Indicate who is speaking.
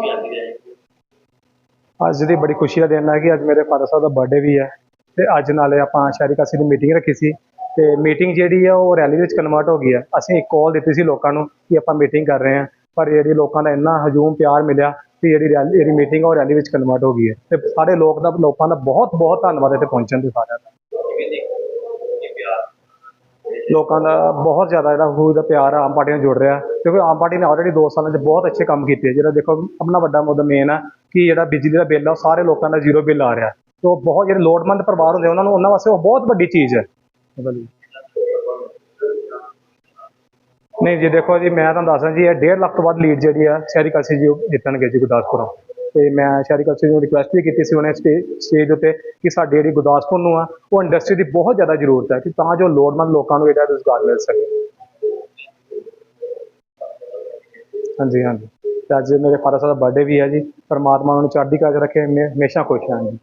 Speaker 1: ਵੀ ਆਉਂਦੀ ਰਹੇ
Speaker 2: ਅੱਜ ਦੀ ਬੜੀ ਖੁਸ਼ੀ ਦਾ ਦਿਨ ਹੈ ਕਿ ਅੱਜ ਮੇਰੇ ਫਾਦਰ ਸਾਹਿਬ ਦਾ ਬਰਥਡੇ ਵੀ ਹੈ ਤੇ ਅੱਜ ਨਾਲੇ ਆਪਾਂ ਸ਼ਹਿਰੀ ਕਾਸੀ ਦੀ ਮੀਟਿੰਗ ਰੱਖੀ ਸੀ ਤੇ ਮੀਟਿੰਗ ਜਿਹੜੀ ਆ ਉਹ ਰੈਲੀ ਵਿੱਚ ਕਨਵਰਟ ਹੋ ਗਈ ਹੈ। ਅਸੀਂ ਇੱਕ ਕਾਲ ਦਿੱਤੀ ਸੀ ਲੋਕਾਂ ਨੂੰ ਕਿ ਆਪਾਂ ਮੀਟਿੰਗ ਕਰ ਰਹੇ ਹਾਂ, ਪਰ ਜਿਹੜੀ ਲੋਕਾਂ ਦਾ ਇੰਨਾ ਹਜੂਮ ਪਿਆਰ ਮਿਲਿਆ ਕਿ ਜਿਹੜੀ ਰੈਲੀ ਜਿਹੜੀ ਮੀਟਿੰਗ ਉਹ ਰੈਲੀ ਵਿੱਚ ਕਨਵਰਟ ਹੋ ਗਈ ਹੈ। ਤੇ ਸਾਰੇ ਲੋਕ ਦਾ, ਲੋਕਾਂ ਦਾ ਬਹੁਤ ਬਹੁਤ ਧੰਨਵਾਦ ਇੱਥੇ ਪਹੁੰਚਣ ਦੇ ਸਾਰਿਆਂ ਦਾ
Speaker 1: ਕਿਵੇਂ ਦੇਖੋ ਇਹ ਪਿਆਰ
Speaker 2: ਲੋਕਾਂ ਦਾ ਬਹੁਤ ਜ਼ਿਆਦਾ ਜਿਹੜਾ ਖੂਬ ਦਾ ਪਿਆਰ ਆ, ਆਮ ਪਾਰਟੀ ਨਾਲ ਜੁੜ ਰਿਹਾ। ਕਿਉਂਕਿ ਆਮ ਪਾਰਟੀ ਨੇ ਆਲਰੇਡੀ 2 ਸਾਲਾਂ 'ਚ ਬਹੁਤ ਅੱਛੇ ਕੰਮ ਕੀਤੇ ਜਿਹੜਾ ਦੇਖੋ, ਆਪਣਾ ਵੱਡਾ ਮੁੱਦਾ ਮੇਨ ਆ ਕਿ ਜਿਹੜਾ ਬਿਜਲੀ ਦਾ ਬਿੱਲ ਆ, ਉਹ ਸਾਰੇ ਲੋਕਾਂ ਦਾ ਜ਼ੀਰੋ ਬਿੱਲ ਆ ਰਿਹਾ। ਤੇ ਉਹ ਬਹੁਤ ਜਿਹੜੇ ਲੋੜਮੰਦ ਪਰਿਵਾਰ ਹੁੰਦੇ ਉਹਨਾਂ ਨੂੰ, ਉਹਨਾਂ ਵਾਸਤੇ ਉਹ ਬਹੁਤ ਵੱਡੀ ਚੀਜ਼ ਹੈ ਨਹੀਂ ਜੀ, ਦੇਖੋ ਜੀ, ਮੈਂ ਤੁਹਾਨੂੰ ਦੱਸਦਾ ਜੀ, ਇਹ 1.5 ਲੱਖ ਤੋਂ ਵੱਧ ਲੀਡ ਜਿਹੜੀ ਆ, ਸ਼ਹਿਰੀ ਕਲਸੀ ਜੀ, ਉਹ ਜਿੱਤਣਗੇ ਜੀ ਗੁਰਦਾਸਪੁਰੋਂ। ਤੇ ਮੈਂ ਸ਼ਹਿਰੀ ਕਲਸੀ ਨੂੰ ਰਿਕੁਐਸਟ ਵੀ ਕੀਤੀ ਸੀ ਉਹਨੇ ਸਟੇਜ ਉੱਤੇ ਕਿ ਸਾਡੀ ਜਿਹੜੀ ਗੁਰਦਾਸਪੁਰ ਨੂੰ ਆ, ਉਹ ਇੰਡਸਟਰੀ ਦੀ ਬਹੁਤ ਜ਼ਿਆਦਾ ਜ਼ਰੂਰਤ ਹੈ ਕਿ ਤਾਂ ਜੋ ਲੋੜਵੰਦ ਲੋਕਾਂ ਨੂੰ ਇਹਦਾ ਰੁਜ਼ਗਾਰ ਮਿਲ ਸਕੇ। ਹਾਂਜੀ ਹਾਂਜੀ। ਤੇ ਅੱਜ ਮੇਰੇ ਫਾਦਰ ਸਾਹਿਬ ਦਾ ਬਰਥਡੇ ਵੀ ਹੈ ਜੀ। ਪਰਮਾਤਮਾ ਨੂੰ ਚੜ੍ਹਦੀ ਕਲਾ 'ਚ ਰੱਖੇ। ਹਮੇ- ਹਮੇਸ਼ਾ ਖੁਸ਼ ਰਹਿਣ ਜੀ।